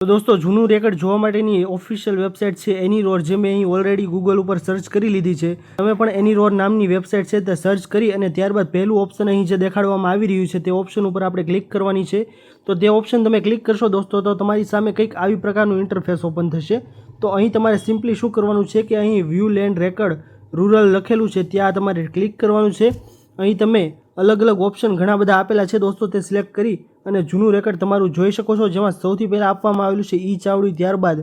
તો દોસ્તો, જૂનું રેકર્ડ જોવા માટેની ઓફિશિયલ વેબસાઇટ છે એની રોર જે મેં અહીં ઓલરેડી ગૂગલ ઉપર સર્ચ કરી લીધી છે. તમે પણ એની રોર નામની વેબસાઇટ છે તે સર્ચ કરી અને ત્યારબાદ પહેલું ઓપ્શન અહીં જે દેખાડવામાં આવી રહ્યું છે તે ઓપ્શન ઉપર આપણે ક્લિક કરવાની છે. તો તે ઓપ્શન તમે ક્લિક કરશો દોસ્તો, તો તમારી સામે કંઈક આવી પ્રકારનું ઇન્ટરફેસ ઓપન થશે. તો અહીં તમારે સિમ્પલી શું કરવાનું છે કે અહીં વ્યૂ લેન્ડ રેકર્ડ રૂરલ લખેલું છે, ત્યાં તમારે ક્લિક કરવાનું છે. અહીં તમે અલગ અલગ ઓપ્શન ઘણા બધા આપેલા છે દોસ્તો, તે સિલેક્ટ કરી અને જૂનું રેકર્ડ તમારું જોઈ શકો છો. જેમાં સૌથી પહેલાં આપવામાં આવેલું છે ઈ ચાવડી. ત્યારબાદ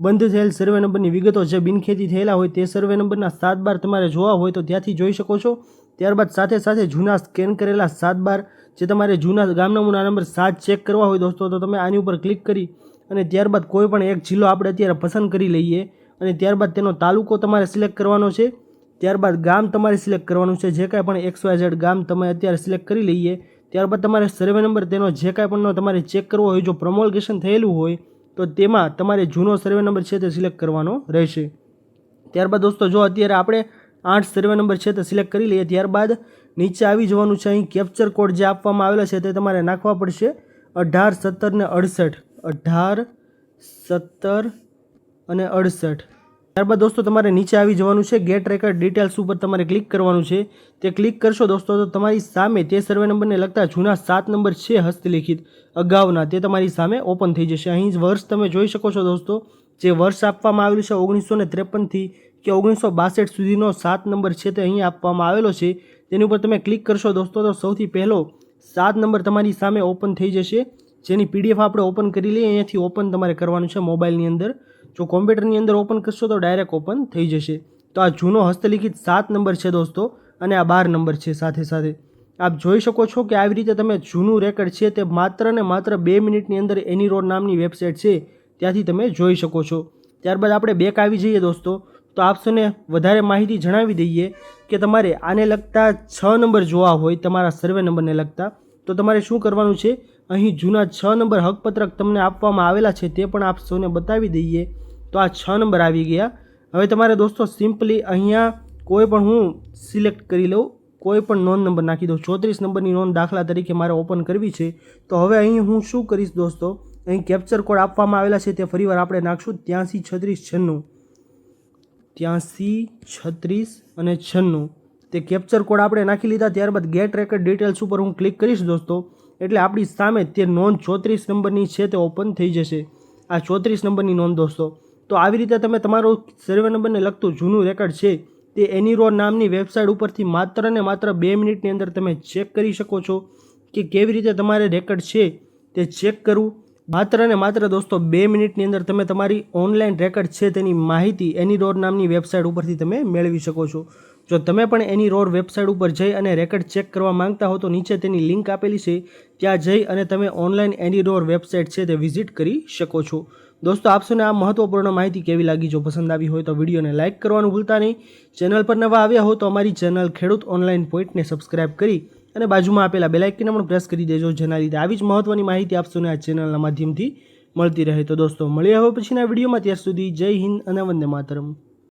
બંધ થયેલ સર્વે નંબરની વિગતો જે બિનખેતી થયેલા હોય તે સર્વે નંબરના સાત બાર તમારે જોવા હોય તો ત્યાંથી જોઈ શકો છો. ત્યારબાદ સાથે સાથે જૂના સ્કેન કરેલા સાત બાર જે તમારે જૂના ગામ નમૂના નંબર સાત ચેક કરવા હોય દોસ્તો, તો તમે આની ઉપર ક્લિક કરી અને ત્યારબાદ કોઈ પણ એક જિલ્લો આપણે અત્યારે પસંદ કરી લઈએ અને ત્યારબાદ તેનો તાલુકો તમારે સિલેક્ટ કરવાનો છે. ત્યારબાદ ગામ તમારે સિલેક્ટ કરવાનું છે. જે કાંઈ પણ એક્સ વાય ઝેડ ગામ તમે અત્યારે સિલેક્ટ કરી લઈએ ત્યારબાદ તમારે સર્વે નંબર તેનો જે કાંઈ પણનો તમારે ચેક કરવો હોય, જો પ્રમોલગેશન થયેલું હોય, તો તેમાં તમારે જૂનો સર્વે નંબર છે તે સિલેક્ટ કરવાનો રહેશે. ત્યારબાદ દોસ્તો, જો અત્યારે આપણે આઠ સર્વે નંબર છે તે સિલેક્ટ કરી લઈએ, ત્યારબાદ નીચે આવી જવાનું છે, અહીં કેપ્ચર કોડ જે આપવામાં આવેલો છે તે તમારે નાખવા પડશે. અઢાર, સત્તર ને અડસઠ. અઢાર, સત્તર અને અડસઠ. ત્યારબાદ દોસ્તો, તમારે નીચે આવી જવાનું છે. ગેટ રેકર્ડ ડિટેલ્સ ઉપર તમારે ક્લિક કરવાનું છે. તે ક્લિક કરશો દોસ્તો, તો તમારી સામે તે સર્વે નંબરને લગતા જૂના સાત નંબર છે હસ્તલિખિત. અગાઉના તે તમારી સામે ઓપન થઈ જશે. અહીં વર્ષ તમે જોઈ શકો છો દોસ્તો, જે વર્ષ આપવામાં આવેલું છે ઓગણીસો ને ત્રેપનથી કે ઓગણીસો બાસઠ સુધીનો સાત નંબર છે તે અહીં આપવામાં આવેલો છે. તેની ઉપર તમે ક્લિક કરશો દોસ્તો, તો સૌથી પહેલો સાત નંબર તમારી સામે ઓપન થઈ જશે. જેની પીડીએફ આપણે ઓપન કરી લઈએ, અહીંયાથી ઓપન તમારે કરવાનું છે મોબાઈલની અંદર. જો કોમ્પ્યુટરની અંદર ઓપન કરશો તો ડાયરેક્ટ ઓપન થઈ જશે. તો આ જૂનો હસ્તલિખિત સાત નંબર છે દોસ્તો, અને આ બાર નંબર છે સાથે સાથે. આપ જોઈ શકો છો કે આવી રીતે તમે જૂનું રેકર્ડ છે તે માત્ર ને માત્ર બે મિનિટની અંદર એની રોડ નામની વેબસાઇટ છે, ત્યાંથી તમે જોઈ શકો છો. ત્યારબાદ આપણે બેક આવી જઈએ દોસ્તો. તો આપશોને વધારે માહિતી જણાવી દઈએ કે તમારે આને લગતા છ નંબર જોવા હોય, તમારા સર્વે નંબરને લગતા. તો તમારે શું કરવાનું છે? અહીં જૂના છ નંબર હકપત્રક તમને આપવામાં આવેલા છે તે પણ આપ સૌને બતાવી દઈએ. તો આ છ નંબર આવી ગયા. હવે તમારે દોસ્તો સિમ્પલી અહીંયા કોઈ પણ હું સિલેક્ટ કરી લઉં. કોઈ પણ નોન નંબર નાખી દઉં. ચોત્રીસ નંબરની નોંધ દાખલા તરીકે મારે ઓપન કરવી છે. તો હવે અહીં હું શું કરીશ દોસ્તો? અહીં કેપ્ચર કોડ આપવામાં આવેલા છે તે ફરીવાર આપણે નાખશું. ત્યાંસી છત્રીસ છન્નું. ત્યાંસી છત્રીસ અને છન્નું. તે કેપ્ચર કોડ આપણે નાખી લીધા, ત્યારબાદ ગેટ રેકર્ડ ડિટેલ્સ ઉપર હું ક્લિક કરીશ દોસ્તો. એટલે આપણી સામે તે નોંધ ચોત્રીસ નંબરની છે, તે ઓપન થઈ જશે. આ ચોત્રીસ નંબરની નોંધ દોસ્તો. તો આવી રીતે તમે તમારો સર્વે નંબરને લગતું જૂનું રેકર્ડ છે, તે એનીરો નામની વેબસાઇટ ઉપરથી માત્ર ને માત્ર બે મિનિટની અંદર તમે ચેક કરી શકો છો કે કેવી રીતે તમારે રેકર્ડ છે, તે ચેક કરવું. માત્ર ને માત્ર દોસ્તો, બે મિનિટની અંદર તમે તમારી ઓનલાઈન રેકર્ડ છે, તેની માહિતી એની રોડ નામની વેબસાઇટ ઉપરથી તમે મેળવી શકો છો. જો તમે પણ એની રોડ વેબસાઇટ ઉપર જઈ અને રેકર્ડ ચેક કરવા માંગતા હો તો નીચે તેની લિંક આપેલી છે. ત્યાં જઈ અને તમે ઓનલાઈન એની રોડ વેબસાઇટ છે તે વિઝિટ કરી શકો છો. દોસ્તો આપશોને આ મહત્વપૂર્ણ માહિતી કેવી લાગી? જો પસંદ આવી હોય તો વિડીયોને લાઇક કરવાનું ભૂલતા નહીં. ચેનલ પર નવા આવ્યા હો તો અમારી ચેનલ ખેડૂત ઓનલાઈન પોઈન્ટને સબસ્ક્રાઇબ કરી અને બાજુમાં આપેલા બેલાઇકને પણ પ્રેસ કરી દેજો, જેના લીધે આવી જ મહત્વની માહિતી આપશોને આ ચેનલના માધ્યમથી મળતી રહે. તો દોસ્તો, મળીએ હવે પછીના વિડીયોમાં. ત્યાર સુધી જય હિન્દ અને વંદે માતરમ.